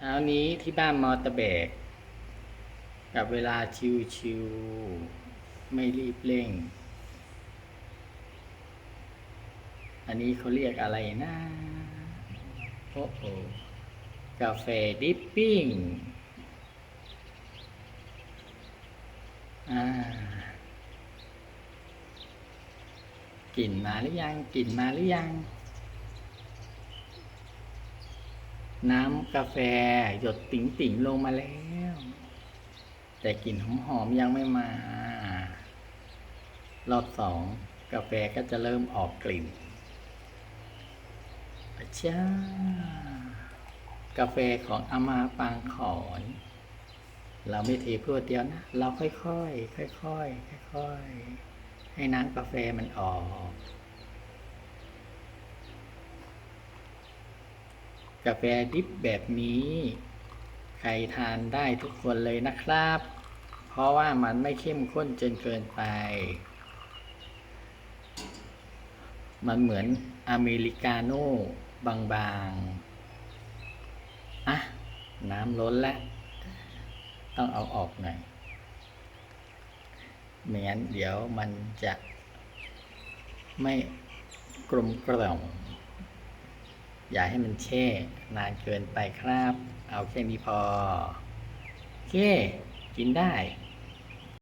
เช้านี้ที่บ้านมอเตอร์เบก กับเวลาชิวๆไม่รีบเร่ง อันนี้เขาเรียกอะไรนะโอ้โหกาแฟดิปปิ้งอ่ากลิ่นมาหรือยังกลิ่นมาหรือยัง น้ำกาแฟหยดติ๋งติ๋งๆลงมาแล้ว แต่กลิ่นหอมๆยังไม่มา รอบสองกาแฟก็จะเริ่มออกกลิ่นอะจ้ากาแฟของอามาปางขอน เราไม่เพรวดเดียวนะ เราค่อยๆค่อยๆค่อยๆให้น้ำกาแฟมันออก กาแฟดิบแบบนี้ ใครทานได้ทุกคนเลยนะครับ เพราะว่ามันไม่เข้มข้นจนเกินไป มันเหมือนอเมริกาโน่บางๆ อะ น้ำล้นแล้ว ต้องเอาออกหน่อยไม่งั้นเดี๋ยวมันจะไม่กลมกล่อม อย่าให้มันแช่นานเกินไปครับ เอาแค่นี้พอโอเค กินได้